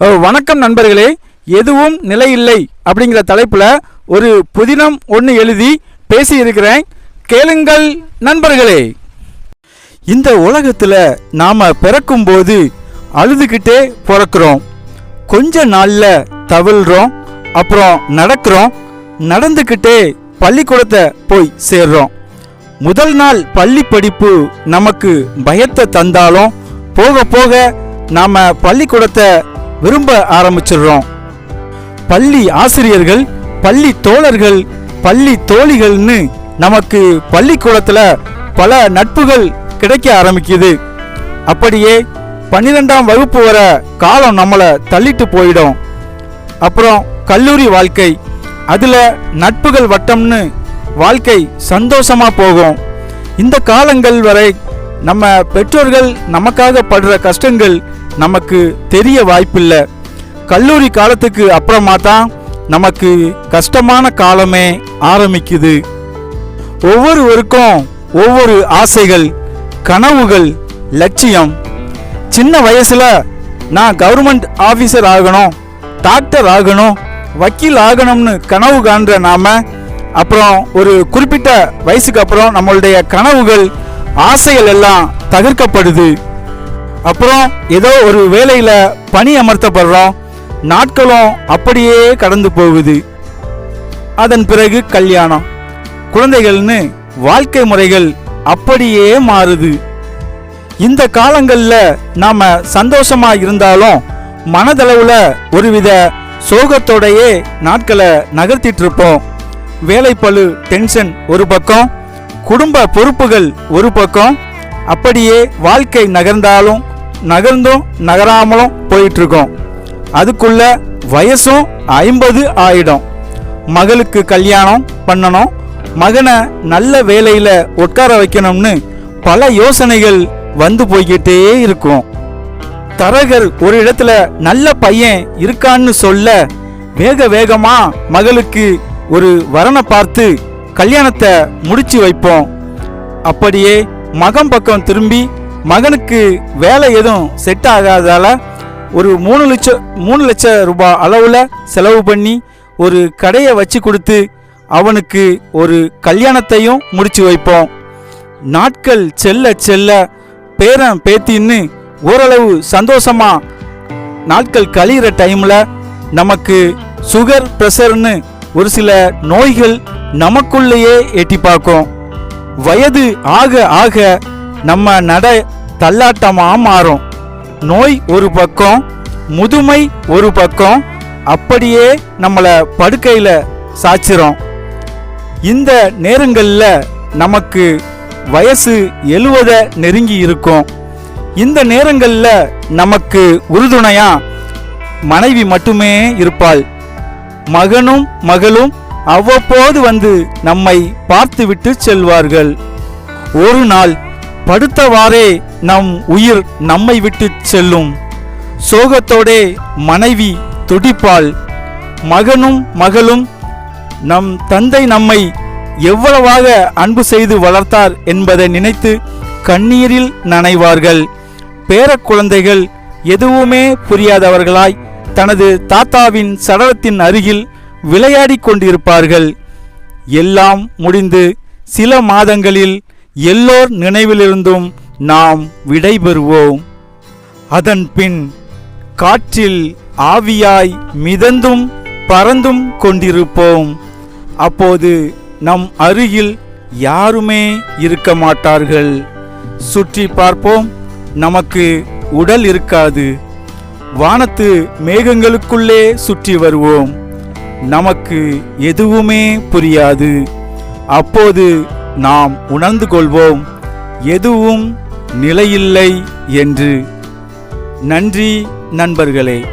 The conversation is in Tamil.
வணக்கம் நண்பர்களே. எதுவும் நிலையில்லை அப்படிங்கிற தலைப்பில் ஒரு புதினம் ஒன்று எழுதி பேசியிருக்கிறேன். கேளுங்கள் நண்பர்களே. இந்த உலகத்தில் நாம் பிறக்கும்போது அழுதுகிட்டே பிறக்கிறோம். கொஞ்ச நாளில் தவிழ்கிறோம் அப்புறம் நடக்கிறோம் நடந்துக்கிட்டே பள்ளிக்கூடத்தை போய் சேர்றோம். முதல் நாள் பள்ளி படிப்பு நமக்கு பயத்தை தந்தாலும் போக போக நாம் பள்ளிக்கூடத்தை விரும்ப ஆரம்பிச்சிடுறோம். பள்ளி ஆசிரியர்கள் பள்ளி தோழர்கள் பள்ளி தோழிகள்னு நமக்கு பள்ளிக்கூடத்துல பல நட்புகள் கிடைக்க ஆரம்பிக்குது. அப்படியே பன்னிரெண்டாம் வகுப்பு வர காலம் நம்மளை தள்ளிட்டு போயிடும். அப்புறம் கல்லூரி வாழ்க்கை அதுல நட்புகள் வட்டம்னு வாழ்க்கை சந்தோஷமா போகும். இந்த காலங்கள் வரை நம்ம பெற்றோர்கள் நமக்காக படுற கஷ்டங்கள் நமக்கு தெரிய வாய்ப்பில்லை. கல்லூரி காலத்துக்கு அப்புறமா தான் நமக்கு கஷ்டமான காலமே ஆரம்பிக்குது. ஒவ்வொருவருக்கும் ஒவ்வொரு ஆசைகள் கனவுகள் லட்சியம். சின்ன வயசில் நான் கவர்மெண்ட் ஆஃபீஸர் ஆகணும் டாக்டர் ஆகணும் வக்கீல் ஆகணும்னு கனவு காண்ற நாம் அப்புறம் ஒரு குறிப்பிட்ட வயசுக்கு அப்புறம் நம்மளுடைய கனவுகள் ஆசைகள் எல்லாம் தகர்க்கப்படுது. அப்புறம் ஏதோ ஒரு வேலையில் பணி அமர்த்தப்படுறோம் நாட்களும் அப்படியே கடந்து போகுது. அதன் பிறகு கல்யாணம். குழந்தைகள்னு வாழ்க்கை முறைகள் அப்படியே மாறுது. இந்த காலங்களில் நாம சந்தோஷமா இருந்தாலும் மனதளவில் ஒருவித சோகத்தோடையே நாட்களை நகர்த்திட்டு இருப்போம். வேலைப்பழு டென்ஷன் ஒரு பக்கம். குடும்ப பொறுப்புகள் ஒரு பக்கம். அப்படியே வாழ்க்கை நகர்ந்தாலும் நகர்ந்தும் நகராமலும் போயிட்டு இருக்கோம் அதுக்குள்ள வயசும் ஐம்பது ஆயிடும். மகளுக்கு கல்யாணம் பண்ணணும் மகனை நல்ல வேலையில் உட்கார வைக்கணும்னு பல யோசனைகள் வந்து போய்கிட்டே இருக்கும். தரகர் ஒரு இடத்துல நல்ல பையன் இருக்கான்னு சொல்ல வேக வேகமாக மகளுக்கு ஒரு வரனை பார்த்து கல்யாணத்தை முடிச்சு வைப்போம். அப்படியே மகன் பக்கம் திரும்பி மகனுக்கு வேலை எதுவும் செட் ஆகாததால் ஒரு மூணு லட்சம் மூணு லட்சம் ரூபாய் அளவில் செலவு பண்ணி ஒரு கடையை வச்சு கொடுத்து அவனுக்கு ஒரு கல்யாணத்தையும் முடிச்சு வைப்போம். நாட்கள் செல்ல செல்ல பேரன் பேத்தின்னு ஓரளவு சந்தோஷமாக நாட்கள் கழிகிற டைமில் நமக்கு சுகர் ப்ரெஷர்னு ஒரு சில நோய்கள் நமக்குள்ளேயே எட்டி பார்க்கும். வயது ஆக ஆக நம்ம நட தள்ளாட்டமா மாறும். நோய் ஒரு பக்கம் முதுமை ஒரு பக்கம் அப்படியே நம்மளை படுக்கையில் சாச்சிரும் இந்த நேரங்களில் நமக்கு வயசு எழுவதை நெருங்கி இருக்கும். இந்த நேரங்களில் நமக்கு உறுதுணையாக மனைவி மட்டுமே இருப்பாள். மகனும் மகளும் அவ்வப்போது வந்து நம்மை பார்த்துவிட்டு செல்வார்கள். ஒரு நாள் படுத்தவாறே நம் உயிர் நம்மை விட்டு செல்லும். சோகத்தோடே மனைவி துடிப்பாள். மகனும் மகளும் நம் தந்தை நம்மை எவ்வளவாக அன்பு செய்து வளர்த்தார் என்பதை நினைத்து கண்ணீரில் நனைவார்கள். பேரக்குழந்தைகள் எதுவுமே புரியாதவர்களாய் தனது தாத்தாவின் சடலத்தின் அருகில் விளையாடிக் கொண்டிருப்பார்கள் எல்லாம் முடிந்து சில மாதங்களில் எல்லோர் நினைவிலிருந்தும் நாம் விடைபெறுவோம். அதன் பின் காற்றில் ஆவியாய் மிதந்தும் பறந்தும் கொண்டிருப்போம். அப்போது நம் அருகில் யாருமே இருக்க மாட்டார்கள். சுற்றி பார்ப்போம் நமக்கு உடல் இருக்காது. வானத்து மேகங்களுக்குள்ளே சுற்றி வருவோம். நமக்கு எதுவுமே புரியாது. அப்போது நாம் உணர்ந்து கொள்வோம் எதுவும் நிலையில்லை என்று. நன்றி நண்பர்களே.